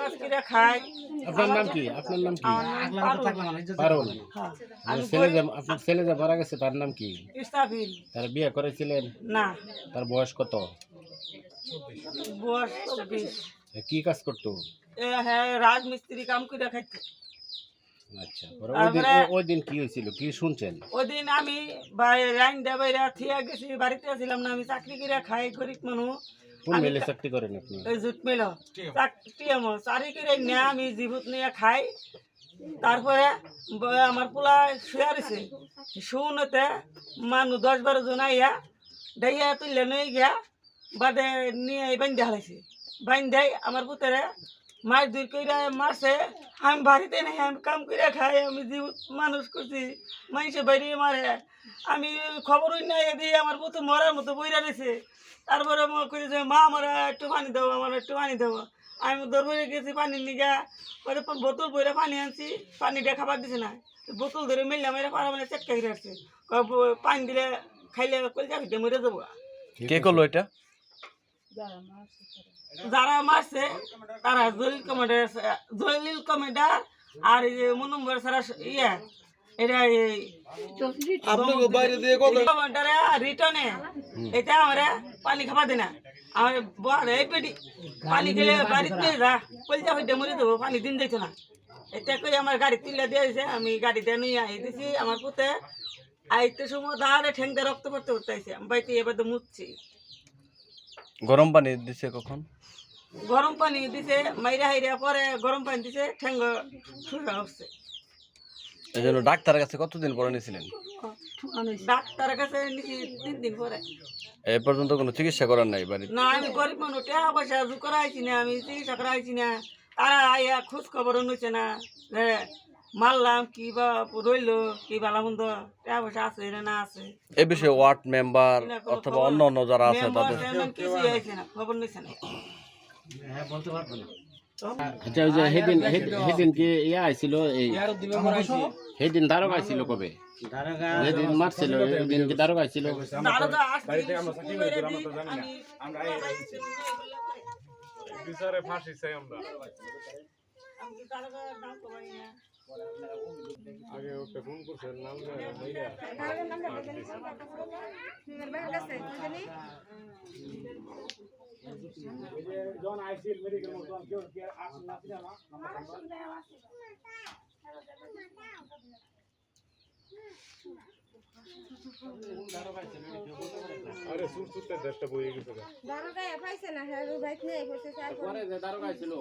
কাজ করে খাই আপনার নাম কি? আপনার নাম কি? পারুল। পারুল। হ্যাঁ। আপনার আমি ছেলে যে আপনার ছেলে যে মারা গেছে তার নাম কি? ইস্তাফিল তার বিয়ে করেছিলেন? না। তার বয়স কত? বয়স চব্বিশ। কি কাজ করতো? এ হ্যাঁ রাজমিস্ত্রি কাম করে খাইতে। আচ্ছা ওই দিন কি হয়েছিল? কি শুনছেন? ওই দিন আমি লাইন দেবাইরা থিয়া গেছি বাড়িতে ছিলাম না আমি চাকরি করে খাই গরিব মানুষ। কোন মেলে চাকরি করেন আপনি। ওই জুট মিল। চাকরি চাকরি করে নিয়ে আমি জীবত নিয়ে খাই। তারপরে আমার পোলা শুয়ে রয়েছে। শুনতে মানুষ দশ বারো জন আইয়া দেয়া তুললে নিয়ে গিয়া বাদে নিয়ে বান্ধে হারাইছে বান্ধে আমার পুতরে মাছ দূর করে মারছে আমি বাড়িতে নেই আমি কাম করে খাই আমি জীবত মানুষ করছি মানুষে বাইরে মারে। আমি খবরই নাই দিয়ে আমার পুত্র মরার মতো বইরা রয়েছে তারপরে মা কই যে মা আমার একটু পানি দেবো আমার একটু পানি দেবো আমি দরবারে গেছি পানি নিগা পরে বোতল বইরে পানি আনছি পানিটা খাবার দিছে না। বোতল ধরে মিললাম এরা পারা মানে চেটকা ঘিরে আসছে পানি দিলে খাইলে কই যাবি মরে যাব। কে করল এটা? যারা মারছে তারা জলিল কমান্ডার জলিল কমান্ডার আর মনুম্বর সারা ইয়ে এটা এই আপনাকে বাইরে দিয়ে কত কমান্ডারে রিটার্নে এটা আমরা পানি খাবার দিনা আমার বল এই পেটি পানি খেলে বাড়িতে যা কলজা হইতে মরে দেবো পানি দিন দিত না। এটা কই আমার গাড়ি তুলে দিয়েছে আমি গাড়িতে নিয়ে আই দিছি আমার পুতে আইতে সময় দাঁড়ে ঠেংতে রক্ত পড়তে পড়তে আইছে আমি বাইতে এবার তো মুছছি গরম পানি দিছে কখন? গরম পানি দিছে মাইরা হাইরা পরে গরম পানি দিছে ঠেঙ্গ শুকা উঠছে এই জন্য ডাক্তারের কাছে কতদিন পরে নিয়েছিলেন? ডাক্তারের কাছে নিছি তিন দিন পরে। এ পর্যন্ত কোনো চিকিৎসা করার নাই বাড়িতে? না আমি গরিব মানুষ টাকা পয়সা জু করা আইছি না আমি চিকিৎসা করা আইছি না। তারা আইয়া খোঁজ খবর নিচ্ছে না যে মারলাম কি বা রইল কি ভালো মন্দ টাকা পয়সা আছে না না আছে। এ বিষয়ে ওয়ার্ড মেম্বার অথবা অন্য অন্য যারা আছে তাদের কিছুই আইছে না খবর নিচ্ছে না। আচ্ছা ওই যে সেদিন সেদিন- সেদিন কি ইয়া আইছিল এই সেদিন আইছিল কবে? যেদিন মারছিল ওই দিন কি আইছিল বিচারে ফাঁসি চাই আমরা। আমি কি দারোগার নাম কমাই না আগে ওকে ফোন করছেন নাম মাইরা। আরে সুর সুরতে দেশটা বইয়ে গেছে গা। দারোগায় পাইছে না হ্যাঁ বাইক নিয়ে পড়ছে দারোগা আইছিল